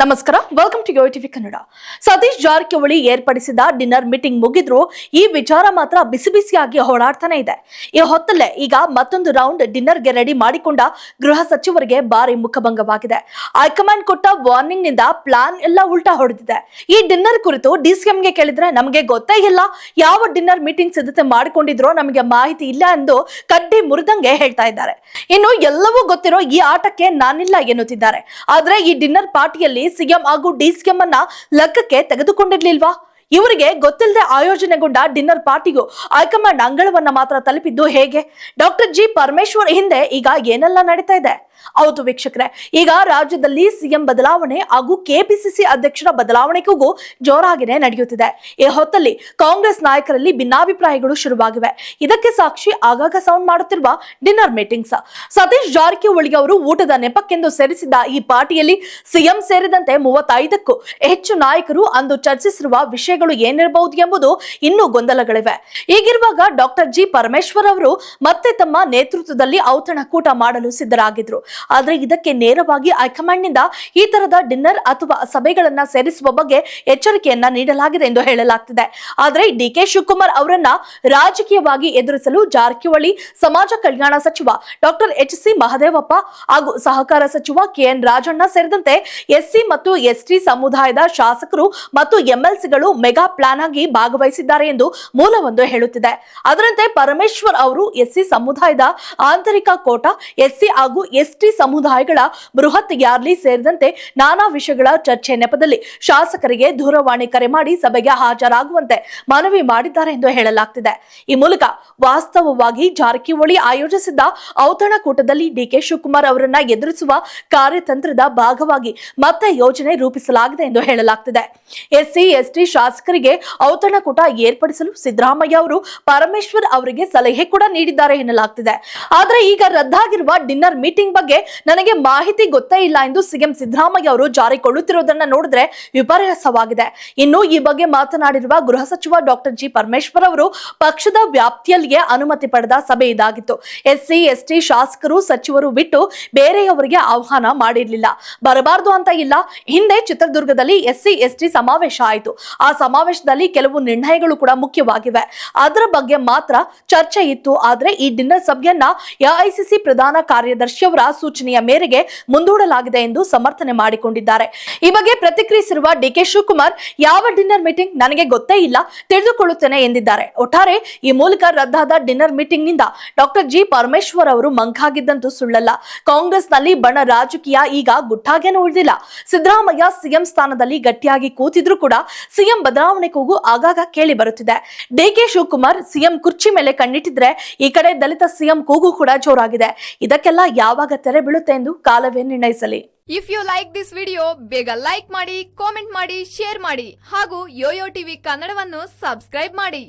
ನಮಸ್ಕಾರ welcome to yo TV Kannada. Satish Jarkiholi ಏರ್ಪಡಿಸಿದ dinner meeting ಮುಗಿದ್ರು ಈ ವಿಚಾರ ಮಾತ್ರ ಬಿಸಿ ಬಿಸಿಯಾಗಿ ಓಡಾಡ್ತಾನೆ ಇದೆ. ಈ ಹೊತ್ತಲ್ಲೇ ಈಗ ಮತ್ತೊಂದು ರೌಂಡ್ ಡಿನ್ನರ್ಗೆ ರೆಡಿ ಮಾಡಿಕೊಂಡ ಗೃಹ ಸಚಿವರಿಗೆ ಭಾರಿ ಮುಖಭಂಗವಾಗಿದೆ. ಹೈಕಮಾಂಡ್ ಕೊಟ್ಟ ವಾರ್ನಿಂಗ್ನಿಂದ ಪ್ಲಾನ್ ಎಲ್ಲ ಉಲ್ಟಾ ಹೊಡೆದಿದೆ. ಈ ಡಿನ್ನರ್ ಕುರಿತು ಡಿಸಿಎಂಗೆ ಕೇಳಿದ್ರೆ ನಮಗೆ ಗೊತ್ತೇ ಇಲ್ಲ, ಯಾವ ಡಿನ್ನರ್ ಮೀಟಿಂಗ್ ಸಿದ್ಧತೆ ಮಾಡಿಕೊಂಡಿದ್ರೋ ನಮಗೆ ಮಾಹಿತಿ ಇಲ್ಲ ಎಂದು ಕಡ್ಡಿ ಮುರಿದಂಗೆ ಹೇಳ್ತಾ ಇದ್ದಾರೆ. ಇನ್ನು ಎಲ್ಲವೂ ಗೊತ್ತಿರೋ ಈ ಆಟಕ್ಕೆ ನಾನಿಲ್ಲ ಎನ್ನುತ್ತಿದ್ದಾರೆ. ಆದ್ರೆ ಈ ಡಿನ್ನರ್ ಪಾರ್ಟಿಯಲ್ಲಿ ಸಿಎಂ ಹಾಗೂ ಡಿಸಿಎಂ ಅನ್ನ ಲೆಕ್ಕಕ್ಕೆ ತೆಗೆದುಕೊಂಡಿರ್ಲಿಲ್ವಾ? ಇವರಿಗೆ ಗೊತ್ತಿಲ್ಲದೆ ಆಯೋಜನೆಗೊಂಡ ಡಿನ್ನರ್ ಪಾರ್ಟಿಗೂ ಹೈಕಮಾಂಡ್ ಅಂಗಳವನ್ನ ಮಾತ್ರ ತಲುಪಿದ್ದು ಹೇಗೆ? ಡಾಕ್ಟರ್ ಜಿ ಪರಮೇಶ್ವರ್ ಹಿಂದೆ ಈಗ ಏನೆಲ್ಲ ನಡೀತಾ ಇದೆ? ಹೌದು ವೀಕ್ಷಕರೇ, ಈಗ ರಾಜ್ಯದಲ್ಲಿ ಸಿಎಂ ಬದಲಾವಣೆ ಹಾಗೂ ಕೆಪಿಸಿಸಿ ಅಧ್ಯಕ್ಷರ ಬದಲಾವಣೆಗೂ ಜೋರಾಗಿನೇ ನಡೆಯುತ್ತಿದೆ. ಈ ಹೊತ್ತಲ್ಲಿ ಕಾಂಗ್ರೆಸ್ ನಾಯಕರಲ್ಲಿ ಭಿನ್ನಾಭಿಪ್ರಾಯಗಳು ಶುರುವಾಗಿವೆ. ಇದಕ್ಕೆ ಸಾಕ್ಷಿ ಆಗಾಗ ಸೌಂಡ್ ಮಾಡುತ್ತಿರುವ ಡಿನ್ನರ್ ಮೀಟಿಂಗ್ಸ್. ಸತೀಶ್ ಜಾರಕಿಹೊಳಿ ಅವರು ಊಟದ ನೆಪಕ್ಕೆಂದು ಸೇರಿಸಿದ್ದ ಈ ಪಾರ್ಟಿಯಲ್ಲಿ ಸಿಎಂ ಸೇರಿದಂತೆ ಮೂವತ್ತೈದಕ್ಕೂ ಹೆಚ್ಚು ನಾಯಕರು ಅಂದು ಚರ್ಚಿಸಿರುವ ವಿಷಯಗಳು ಏನಿರಬಹುದು ಎಂಬುದು ಇನ್ನೂ ಗೊಂದಲಗಳಿವೆ. ಹೀಗಿರುವಾಗ ಡಾಕ್ಟರ್ ಜಿ ಪರಮೇಶ್ವರ್ ಅವರು ಮತ್ತೆ ತಮ್ಮ ನೇತೃತ್ವದಲ್ಲಿ ಔತಣಕೂಟ ಮಾಡಲು ಸಿದ್ಧರಾಗಿದ್ರು. ಆದರೆ ಇದಕ್ಕೆ ನೇರವಾಗಿ ಹೈಕಮಾಂಡ್ನಿಂದ ಈ ತರದ ಡಿನ್ನರ್ ಅಥವಾ ಸಭೆಗಳನ್ನ ಸೇರಿಸುವ ಬಗ್ಗೆ ಎಚ್ಚರಿಕೆಯನ್ನ ನೀಡಲಾಗಿದೆ ಎಂದು ಹೇಳಲಾಗ್ತಿದೆ. ಆದರೆ ಡಿ ಕೆ ಶಿವಕುಮಾರ್ ಅವರನ್ನ ರಾಜಕೀಯವಾಗಿ ಎದುರಿಸಲು ಜಾರಕಿಹೊಳಿ ಸಮಾಜ ಕಲ್ಯಾಣ ಸಚಿವ ಡಾಕ್ಟರ್ ಎಚ್ ಸಿ ಮಹದೇವಪ್ಪ ಹಾಗೂ ಸಹಕಾರ ಸಚಿವ ಕೆಎನ್ ರಾಜಣ್ಣ ಸೇರಿದಂತೆ ಎಸ್ಸಿ ಮತ್ತು ಎಸ್ಟಿ ಸಮುದಾಯದ ಶಾಸಕರು ಮತ್ತು ಎಂಎಲ್ಸಿಗಳು ಮೆಗಾ ಪ್ಲಾನ್ ಆಗಿ ಭಾಗವಹಿಸಿದ್ದಾರೆ ಎಂದು ಮೂಲವೊಂದು ಹೇಳುತ್ತಿದೆ. ಅದರಂತೆ ಪರಮೇಶ್ವರ್ ಅವರು ಎಸ್ಸಿ ಸಮುದಾಯದ ಆಂತರಿಕ ಕೋಟ, ಎಸ್ಸಿ ಹಾಗೂ ಎಸ್ಟಿ ಸಮುದಾಯಗಳ ಬೃಹತ್ ಯಾರ್ಲಿ ಸೇರಿದಂತೆ ನಾನಾ ವಿಷಯಗಳ ಚರ್ಚೆ ನೆಪದಲ್ಲಿ ಶಾಸಕರಿಗೆ ದೂರವಾಣಿ ಕರೆ ಮಾಡಿ ಸಭೆಗೆ ಹಾಜರಾಗುವಂತೆ ಮನವಿ ಮಾಡಿದ್ದಾರೆ ಎಂದು ಹೇಳಲಾಗ್ತಿದೆ. ಈ ಮೂಲಕ ವಾಸ್ತವವಾಗಿ ಜಾರಕಿಹೊಳಿ ಆಯೋಜಿಸಿದ್ದ ಔತಣಕೂಟದಲ್ಲಿ ಡಿಕೆ ಶಿವಕುಮಾರ್ ಅವರನ್ನ ಎದುರಿಸುವ ಕಾರ್ಯತಂತ್ರದ ಭಾಗವಾಗಿ ಮತ್ತೆ ಯೋಜನೆ ರೂಪಿಸಲಾಗಿದೆ ಎಂದು ಹೇಳಲಾಗ್ತಿದೆ. ಎಸ್ಸಿ, ಎಸ್ಟಿ ಶಾಸಕರಿಗೆ ಔತಣಕೂಟ ಏರ್ಪಡಿಸಲು ಸಿದ್ದರಾಮಯ್ಯ ಅವರು ಪರಮೇಶ್ವರ್ ಅವರಿಗೆ ಸಲಹೆ ಕೂಡ ನೀಡಿದ್ದಾರೆ ಎನ್ನಲಾಗ್ತಿದೆ. ಆದ್ರೆ ಈಗ ರದ್ದಾಗಿರುವ ಡಿನ್ನರ್ ಮೀಟಿಂಗ್ ಬಗ್ಗೆ ನನಗೆ ಮಾಹಿತಿ ಗೊತ್ತೇ ಇಲ್ಲ ಎಂದು ಸಿಎಂ ಸಿದ್ದರಾಮಯ್ಯ ಅವರು ಜಾರಿಕೊಳ್ಳುತ್ತಿರುವುದನ್ನ ನೋಡಿದ್ರೆ ವಿಪರ್ಯಾಸವಾಗಿದೆ. ಇನ್ನು ಈ ಬಗ್ಗೆ ಮಾತನಾಡಿರುವ ಗೃಹ ಸಚಿವ ಡಾಕ್ಟರ್ ಜಿ ಪರಮೇಶ್ವರ್ ಅವರು ಪಕ್ಷದ ವ್ಯಾಪ್ತಿಯಲ್ಲಿಯೇ ಅನುಮತಿ ಪಡೆದ ಸಭೆ ಇದಾಗಿತ್ತು. ಎಸ್ಸಿ, ಎಸ್ಟಿ ಶಾಸಕರು, ಸಚಿವರು ಬಿಟ್ಟು ಬೇರೆಯವರಿಗೆ ಆಹ್ವಾನ ಮಾಡಿರಲಿಲ್ಲ. ಬರಬಾರದು ಅಂತ ಇಲ್ಲ. ಹಿಂದೆ ಚಿತ್ರದುರ್ಗದಲ್ಲಿ ಎಸ್ಸಿ, ಎಸ್ಟಿ ಸಮಾವೇಶ ಆಯಿತು. ಆ ಸಮಾವೇಶದಲ್ಲಿ ಕೆಲವು ನಿರ್ಣಯಗಳು ಕೂಡ ಮುಖ್ಯವಾಗಿವೆ. ಅದರ ಬಗ್ಗೆ ಮಾತ್ರ ಚರ್ಚೆ ಇತ್ತು. ಆದರೆ ಈ ಡಿನ್ನರ್ ಸಭೆಯನ್ನ ಎಐಸಿಸಿ ಪ್ರಧಾನ ಕಾರ್ಯದರ್ಶಿಯವರ ಸೂಚನೆಯ ಮೇರೆಗೆ ಮುಂದೂಡಲಾಗಿದೆ ಎಂದು ಸಮರ್ಥನೆ ಮಾಡಿಕೊಂಡಿದ್ದಾರೆ. ಈ ಬಗ್ಗೆ ಪ್ರತಿಕ್ರಿಯಿಸಿರುವ ಡಿಕೆ ಶಿವಕುಮಾರ್, ಯಾವ ಡಿನ್ನರ್ ಮೀಟಿಂಗ್ ನನಗೆ ಗೊತ್ತೇ ಇಲ್ಲ, ತಿಳಿದುಕೊಳ್ಳುತ್ತೇನೆ ಎಂದಿದ್ದಾರೆ. ಒಟ್ಟಾರೆ ಈ ಮೂಲಕ ರದ್ದಾದ ಡಿನ್ನರ್ ಮೀಟಿಂಗ್ನಿಂದ ಡಾಕ್ಟರ್ ಜಿ. ಪರಮೇಶ್ವರ್ ಅವರು ಮಂಕಾಗಿದ್ದಂತೂ ಸುಳ್ಳಲ್ಲ. ಕಾಂಗ್ರೆಸ್ನಲ್ಲಿ ಬಣ ರಾಜಕೀಯ ಈಗ ಗುಟ್ಟಾಗೇನು ಉಳಿದಿಲ್ಲ. ಸಿದ್ದರಾಮಯ್ಯ ಸಿಎಂ ಸ್ಥಾನದಲ್ಲಿ ಗಟ್ಟಿಯಾಗಿ ಕೂತಿದ್ರು ಕೂಡ ಸಿಎಂ ಬದಲಾವಣೆ ಕೂಗು ಆಗಾಗ ಕೇಳಿ ಬರುತ್ತಿದೆ. ಡಿಕೆ ಶಿವಕುಮಾರ್ ಸಿಎಂ ಕುರ್ಚಿ ಮೇಲೆ ಕಣ್ಣಿಟ್ಟಿದ್ರೆ ಈ ಕಡೆ ದಲಿತ ಸಿಎಂ ಕೂಗು ಕೂಡ ಜೋರಾಗಿದೆ. ಇದಕ್ಕೆಲ್ಲ ಯಾವಾಗ ತೆರೆ ಬೀಳುತ್ತೆ ಎಂದು ಕಾಲವೇ ನಿರ್ಣಯಿಸಲಿ. If you like this video ಬೇಗ ಲೈಕ್ ಮಾಡಿ ಕಾಮೆಂಟ್ ಮಾಡಿ ಶೇರ್ ಮಾಡಿ ಹಾಗೂ ಯೋಯೋ ಟಿವಿ ಕನ್ನಡವನ್ನು ಸಬ್ಸ್ಕ್ರೈಬ್ ಮಾಡಿ.